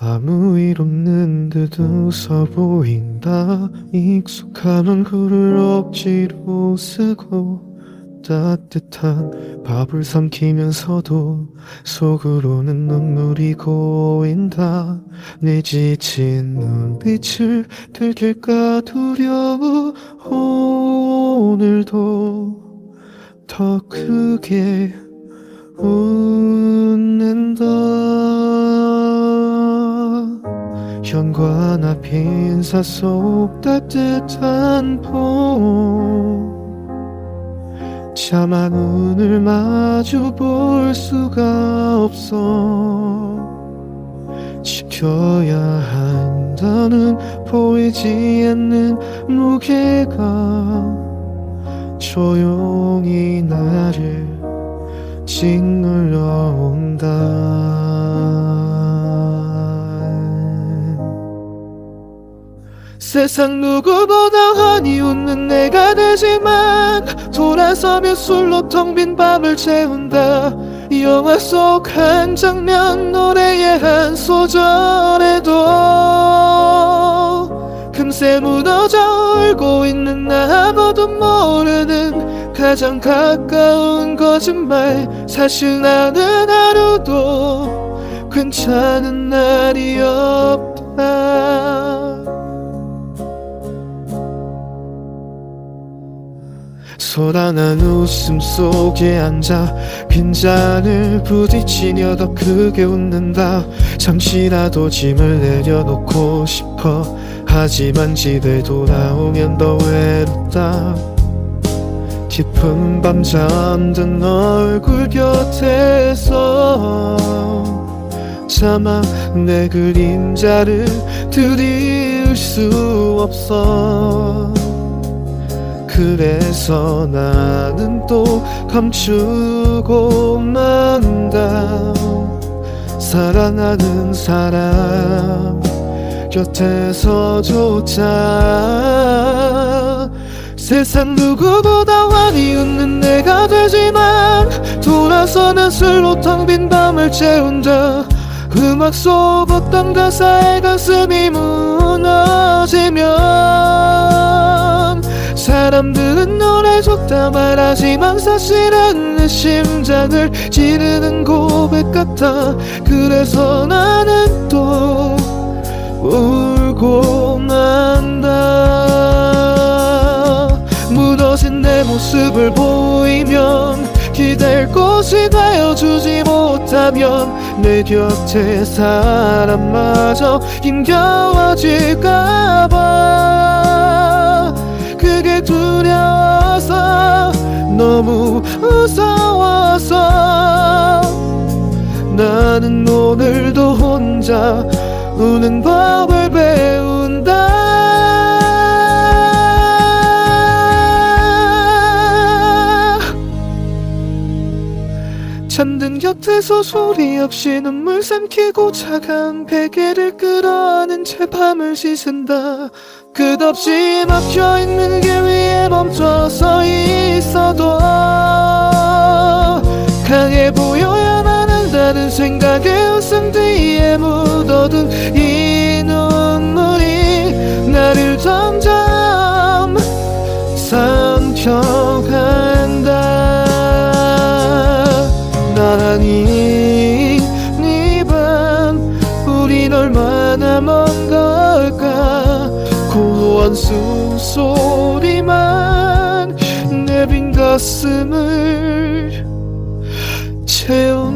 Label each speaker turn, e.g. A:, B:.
A: 아무 일 없는 듯 웃어 보인다. 익숙한 얼굴을 억지로 쓰고 따뜻한 밥을 삼키면서도 속으로는 눈물이 고인다. 내 지친 눈빛을 들킬까 두려워. 오늘도 더 크게 웃 앞 인사 속 따뜻한 봄. 차마 눈을 마주 볼 수가 없어. 지켜야 한다는 보이지 않는 무게가 조용히 나를 짓눌러 온다 세상 누구보다 환히 웃는 내가 되지만 돌아서면 술로 텅 빈 밤을 채운다. 영화 속 한 장면 노래의 한 소절에도 금세 무너져 울고 있는 나 아무도 모르는 가장 가까운 거짓말. 사실 나는 하루도 괜찮은 날이 없다 소란한 웃음 속에 앉아 빈잔을 부딪히며 더 크게 웃는다. 잠시라도 짐을 내려놓고 싶어. 하지만 집에 돌아오면 더 외롭다. 깊은 밤 잠든 얼굴 곁에서 차마 내 그림자를 들이울 수 없어 그래서 나는 또 감추고 만다. 사랑하는 사람 곁에서조차 세상 누구보다 환히 웃는 내가 되지만 돌아서는 술로 텅 빈 밤을 채운다. 음악 속 어떤 가사에 가슴이 무 다 말하지만 사실은 내 심장을 찌르는 고백 같아. 그래서 나는 또 울고 난다. 무너진 내 모습을 보이면 기댈 곳이 되어주지 못하면 내 곁에 사람마저 힘겨워질까봐 나는 오늘도 혼자 우는 법을 배운다. 잠든 곁에서 소리 없이 눈물 삼키고 차가운 베개를 끌어안은 채 밤을 씻은다. 끝없이 막혀있는 길 위에 멈춰서 생각에 웃음 뒤에 묻어둔 이 눈물이 나를 점점 삼켜간다. 나란히 네밤 우린 얼마나 먼 걸까? 고요한 숨소리만 내빈 가슴을 채운다